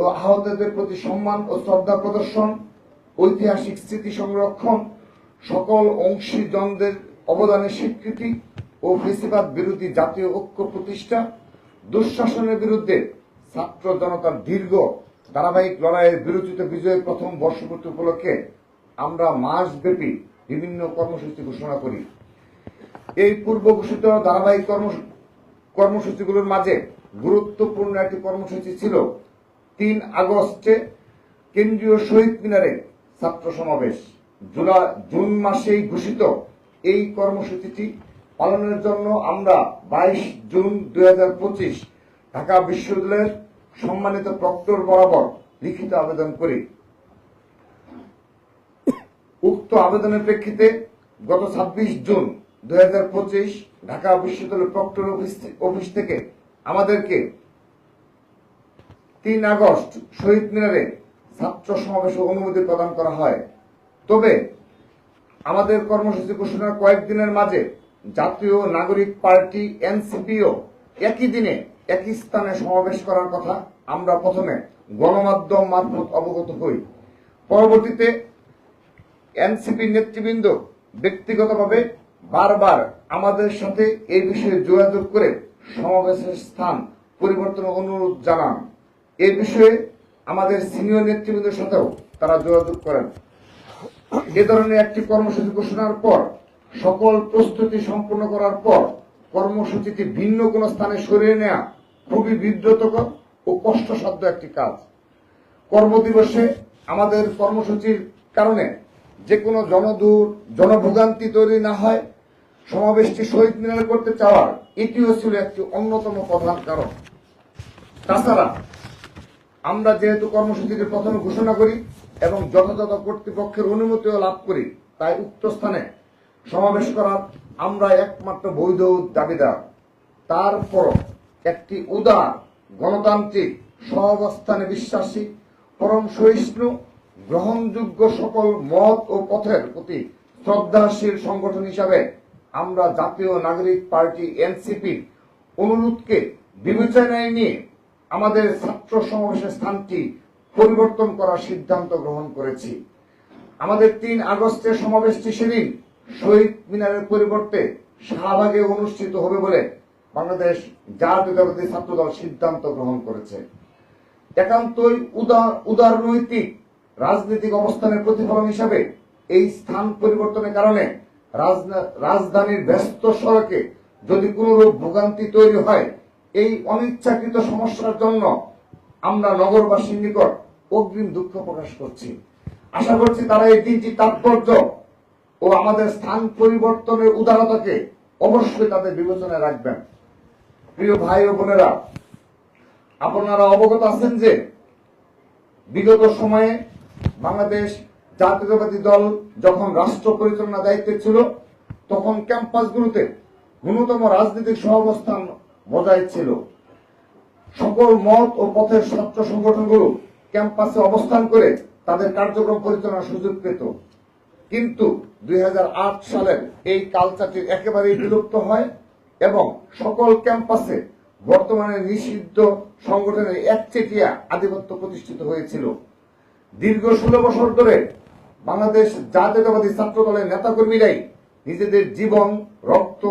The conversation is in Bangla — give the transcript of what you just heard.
ও আহতদের প্রতি সম্মান ও শ্রদ্ধা প্রদর্শন, ঐতিহাসিক স্মৃতি সংরক্ষণ, সকল অংশীজনদের অবদানের স্বীকৃতি ও ফেসিবাদ বিরোধী জাতীয় ঐক্য প্রতিষ্ঠা, দুঃশাসনের বিরুদ্ধে ছাত্র জনতার দীর্ঘ ধারাবাহিক লড়াইয়ের বিরোচিত বিজয়ের প্রথম বর্ষপূর্তি উপলক্ষে আমরা মাসব্যাপী বিভিন্ন কর্মসূচি ঘোষণা করি। এই পূর্ব ঘোষিত ধারাবাহিক কর্ম কর্মসূচিগুলোর মাঝে গুরুত্বপূর্ণ একটি কর্মসূচি ছিল তিন আগস্টে কেন্দ্রীয় শহীদ মিনারে ছাত্র সমাবেশ। জুলাই, জুন মাসেই ঘোষিত এই কর্মসূচিটি পালনের জন্য আমরা বাইশ জুন দুই হাজার পঁচিশ ঢাকা বিশ্ববিদ্যালয়ের সম্মানিত প্রক্টর বরাবর লিখিত আবেদন করি। উক্ত আবেদনের প্রেক্ষিতে গত ছাব্বিশ জুন দুই হাজার পঁচিশ ঢাকা বিশ্ববিদ্যালয় প্রক্টর অফিস থেকে আমাদেরকে তিন আগস্ট শহীদ মিনারে ছাত্র সমাবেশে অনুমতি প্রদান করা হয়। তবে আমাদের কর্মসূচি ঘোষণার কয়েকদিনের মাঝে জাতীয় নাগরিক পার্টি এনসিপিও একই দিনে একই স্থানে সমাবেশ করার কথা আমরা প্রথমে গণমাধ্যম মারফত অবগত হই। পরবর্তীতে এনসিপি নেতৃবৃন্দ ব্যক্তিগতভাবে বারবার আমাদের সাথে এই বিষয়ে যোগাযোগ করে সমাবেশের স্থান পরিবর্তনের অনুরোধ জানান। এই বিষয়ে আমাদের সিনিয়র নেতৃবৃন্দের সাথেও তারা যোগাযোগ করেন। এ ধরনের একটি কর্মসূচি ঘোষণার পর, সকল প্রস্তুতি সম্পূর্ণ করার পর, কর্মসূচিটি ভিন্ন কোন স্থানে সরিয়ে নেওয়া খুবই বিব্রতকর ও কষ্টসাধ্য একটি কাজ। কর্মদিবসে আমাদের কর্মসূচির কারণে যে কোনো জনদূর, জনভোগান্তি তৈরি না হয়, সমাবেশটি শহীদ মিনারে করতে চাওয়ার এটিও ছিল একটি অন্যতম প্রধান কারণ। তাছাড়া আমরা যেহেতু কর্মসূচিটি প্রথমে ঘোষণা করি এবং যথাযথ কর্তৃপক্ষের অনুমতিও লাভ করি, তাই উক্ত স্থানে সমাবেশ করার আমরা একমাত্র বৈধ দাবিদার। তারপর একটি উদার গণতান্ত্রিক সহাবস্থানে বিশ্বাসী, পরম সহিষ্ণু, গ্রহণযোগ্য সকল মত ও পথের প্রতি শ্রদ্ধাশীল সংগঠন হিসাবে আমরা জাতীয় নাগরিক পার্টি এনসিপি অনুরোধকে বিবেচনায় নিয়ে আমাদের ছাত্র সমাবেশের স্থানটি পরিবর্তন করার সিদ্ধান্ত গ্রহণ করেছি। আমাদের তিন আগস্টের সমাবেশটি সেদিন শহীদ মিনারের পরিবর্তে শাহবাগে অনুষ্ঠিত হবে বলে বাংলাদেশ জাতীয়তাবাদী ছাত্রদল সিদ্ধান্ত গ্রহণ করেছে। একান্তই উদার উদারনৈতিক রাজনৈতিক অবস্থানের প্রতিফলন হিসাবে এই স্থান পরিবর্তনের কারণে রাজধানীর ব্যস্ত সড়কে যদি কোনরূপ ভোগান্তি তৈরি হয় এই অনিচ্ছাকৃত সমস্যার জন্য আমরা নগরবাসীর নিকট অগ্রিম দুঃখ প্রকাশ করছি। আশা করছি তারা এই দিনটি তাৎপর্য ও আমাদের স্থান পরিবর্তনের উদারতাকে অবশ্যই তাদের বিবেচনায় রাখবেন। প্রিয় ভাই ও বোনেরা, আপনারা অবগত আছেন যে বিগত সময়ে বাংলাদেশ জাতীয়তাবাদী দল যখন রাষ্ট্র পরিচালনা দায়িত্বে ছিল, তখন ক্যাম্পাসগুলোতে ন্যূনতম রাজনৈতিক সহাবস্থান বজায় ছিল। সকল মত ও পথের ছাত্র সংগঠনগুলো ক্যাম্পাসে অবস্থান করে তাদের কার্যক্রম পরিচালনার সুযোগ পেত। কিন্তু দুই সালের এই কালচারটি একেবারেই বিলুপ্ত হয় এবং সকল ক্যাম্পাসে বর্তমানে নিষিদ্ধ সংগঠনের একচেটিয়া আধিপত্য প্রতিষ্ঠিত হয়েছিল। দীর্ঘ ষোলো বছর ধরে বাংলাদেশ জাতীয়তাবাদী ছাত্র দলের নেতাকর্মীরাই নিজেদের জীবন, রক্ত